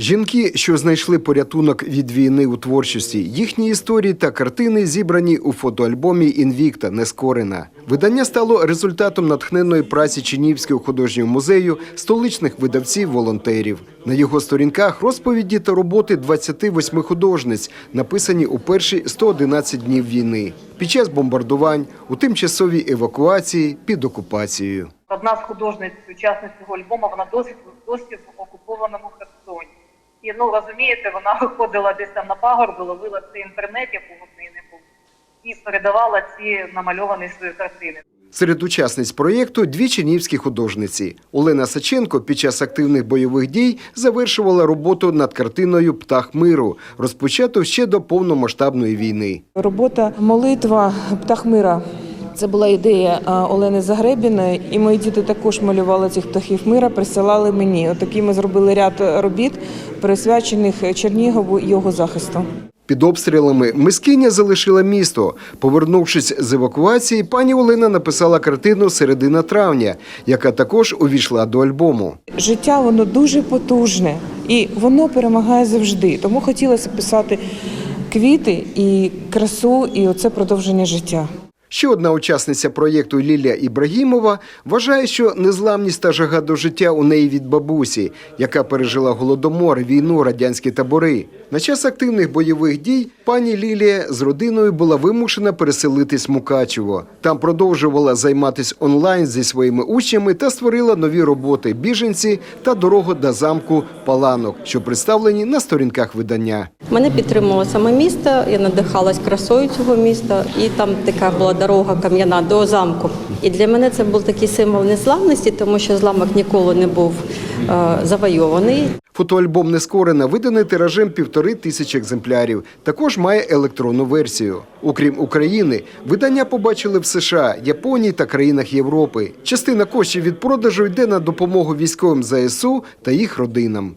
Жінки, що знайшли порятунок від війни у творчості, їхні історії та картини зібрані у фотоальбомі Інвікта Нескорена. Видання стало результатом натхненної праці Чинівського художнього музею, столичних видавців, волонтерів. На його сторінках розповіді та роботи 28 художниць, написані у перші 111 днів війни, під час бомбардувань, у тимчасовій евакуації, під окупацією. Одна з художниць учасниць цього альбому, вона досі досі в окупованому Херсоні. І ну розумієте, вона виходила десь там на пагорбі, ловила цей інтернет, якого в неї не було, і передавала ці намальовані свої картини. Серед учасниць проєкту дві чинівські художниці. Олена Саченко під час активних бойових дій завершувала роботу над картиною Птах миру, розпочату ще до повномасштабної війни. Робота молитва птах мира. Це була ідея Олени Загребіної, і мої діти також малювали цих птахів мира, присилали мені. Отакий ми зробили ряд робіт, присвячених Чернігову і його захисту. Під обстрілами мискиня залишила місто. Повернувшись з евакуації, пані Олена написала картину Середина травня, яка також увійшла до альбому. Життя воно дуже потужне і воно перемагає завжди. Тому хотілося писати квіти і красу, і оце продовження життя. Ще одна учасниця проєкту Лілія Ібрагімова вважає, що незламність та жага до життя у неї від бабусі, яка пережила голодомор, війну, радянські табори. На час активних бойових дій пані Лілія з родиною була вимушена переселитись в Мукачево. Там продовжувала займатися онлайн зі своїми учнями та створила нові роботи біженці та дорогу до замку Паланок, що представлені на сторінках видання. Мене підтримувало саме місто, я надихалась красою цього міста, і там така була дорога кам'яна до замку. І для мене це був такий символ незламності, тому що зламок ніколи не був е, завойований. Фотоальбом Нескорена виданий тиражем півтори тисячі екземплярів. Також має електронну версію. Окрім України, видання побачили в США, Японії та країнах Європи. Частина коштів від продажу йде на допомогу військовим ЗСУ та їх родинам.